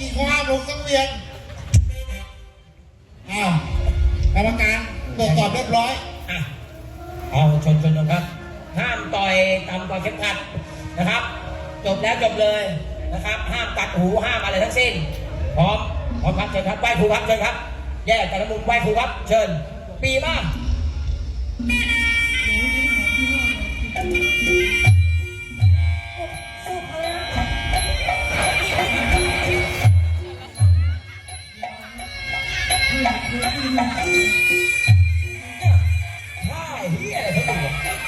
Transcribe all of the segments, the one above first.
อีกเว่าลงสังเวียนอ้าวกรรมการตรวจสอบเรียบร้อย อะเอาชนชนชนครับ ห้ามต่อยต่ำต่อยเข็มขัดนะครับ จบแล้วจบเลยนะครับ ห้ามตัดหูห้ามอะไรทั้งสิ้น พร้อมพร้อมครับเชิญครับไหวครูครับเชิญครับ แยกแต่ละมุมไหวครูครับ เชิญ ปีมาก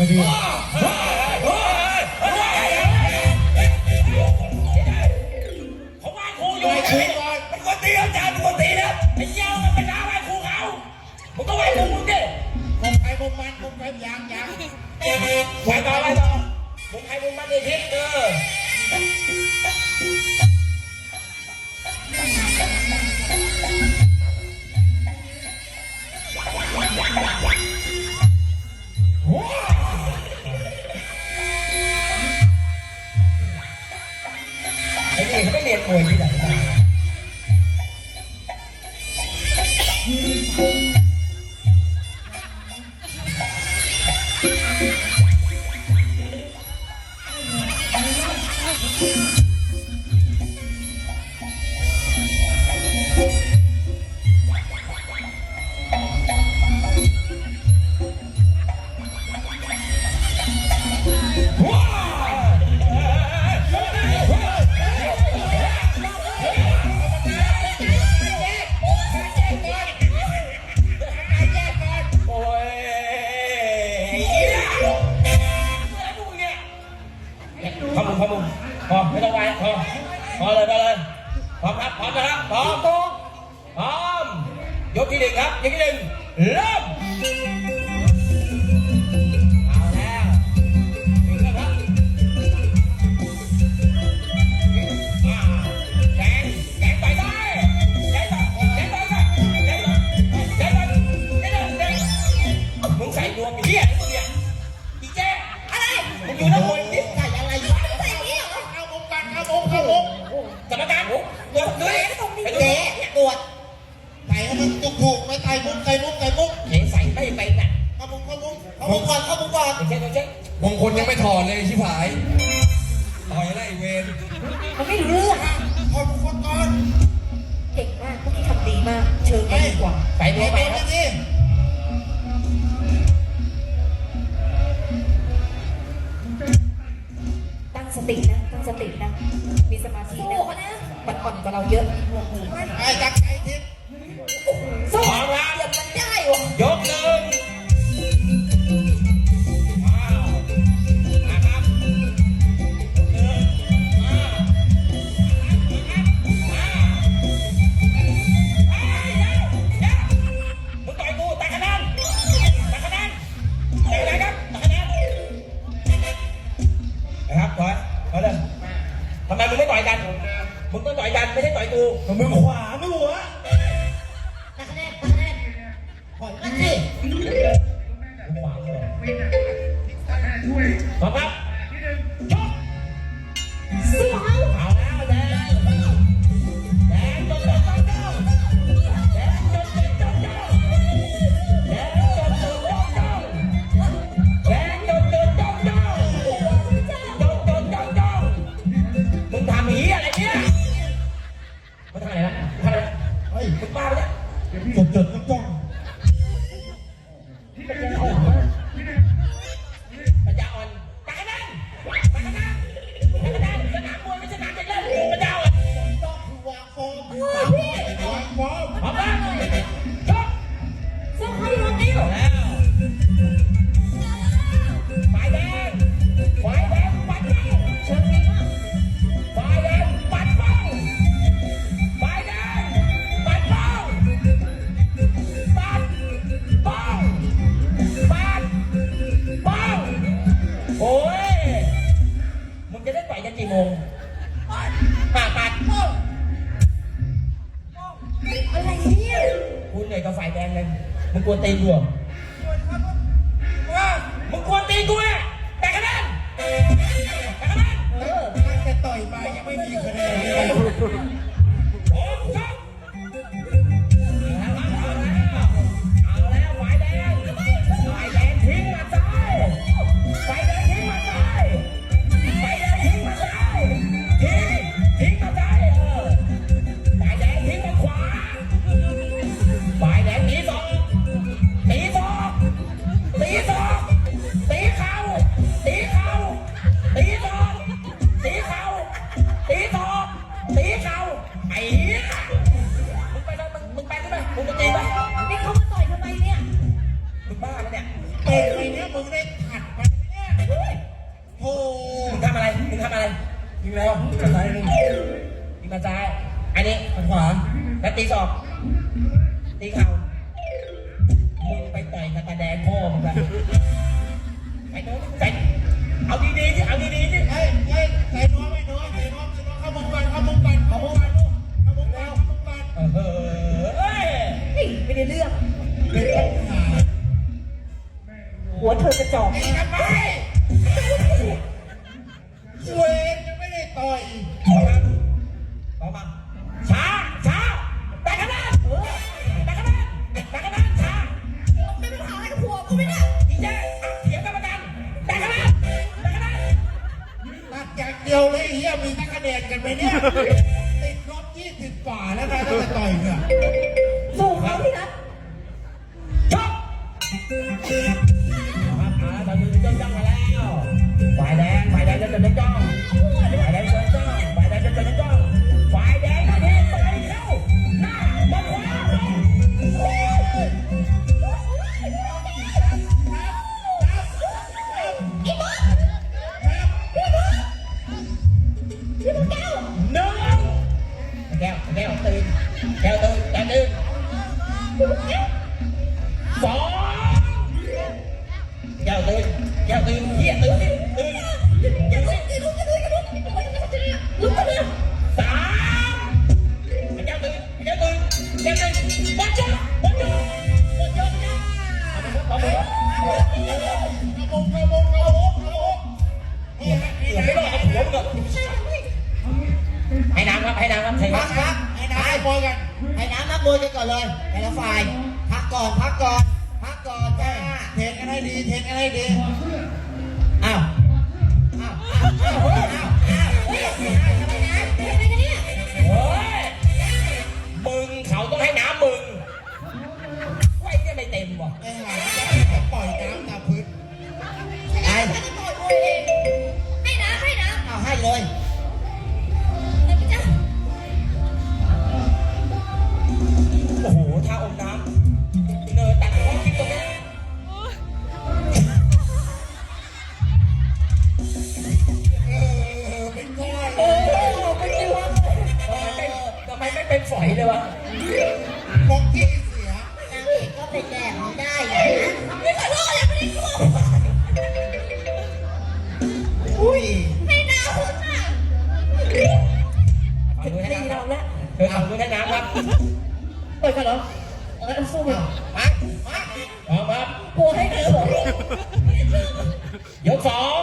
ผมว่าครูอยู่ไอ้ป็นนตีอาจารย์เป็นนตีนะไอ้เหี้ยมันป็นาไหว้คเขาผมก็ไหผูมึดิผมไปผมมัผมไปยางยางไปต่อไปต่อผมไปผมมันเลยพี่เออ พอมึงพอมึงพอไม่ต้องไปพอพอเลยไปเลยพร้อมครับพร้อมนะครับพร้อมพร้อมยกที่หนึ่งครับยกที่หนึ่งเริ่ม นยังไม่ถอดเลยชิบหายถอยไรเวรมันไม่รู้เรื่องฮะพอพอก่อนเก่งมากพวกที่ทำดีมาก เชิญไปดีกว่า ไปไปไปครับนี่ตั้งสตินะ ตั้งสตินะ มีสมาธินะมันอ่อนกว่าเราเยอะ ไปจักร ทำไมมึงไม่ต่อยกัน มึงต้องต่อยกันไม่ใช่ต่อยกูมึงขวาไม่หัวนัอยมันครับ อยกับฝ่ายแดงเลยมึงกลัวตีกูเหรอว่ามึงกลัวตีกูแน่แต่คะแนนแต่คะแนนเออตั้งแต่ต่อยมายังไม่มีคะแนน ยิงแล้วยิงมาซ้ายยิงยิงมาซ้าย อันนี้มาขวา แล้วตีศอก ตีเข่ามึงไปต่อยกับตาแดงพ่อมึงไปไปโน้นไปเอาดีๆที่เอาดีๆที่เฮ้ยเฮ้ยใส่น้อยไม่น้อยใส่น้อยใส่น้อยเข้ามุมกันเข้ามุมกันเข้ามุมกันลูกเข้ามุมกันเข้ามุมกันเฮ้ยไม่ได้เรื่องเป็นปัญหาหัวเธอกระจอกตีกันไป เนี่ยติดลบยี่สิบฝ่าแล้วนะตั้งแต่ต่อยเนี่ยสู้เขาที่นัดชกครับอ่าตอนนี้จ้องจ้องมาแล้วฝ่ายแดงฝ่ายแดงจะจะจ้อง แต่ละฝ่าย พักก่อน พักก่อน พักก่อนจ้าเทนกันให้ดี เทนกันให้ดี อ้าวอ้าวอ้าวอ้าวอ้าวอ้าวเฮ้ยทำไมนะเป็นอะไรกันเนี่ยเฮ้ยมึงเขาต้องให้น้ำมึงไว้เนี่ยไม่เต็มว่ะไอ้ห่าจะปล่อยน้ำ เอามือให้ตีน้ำคเรารับแล้วเธอเอามือให้น้ำครับต่อยกันเหรอเออสู้มันมามาพร้อมครับกลัวให้เธอบอกยกสอง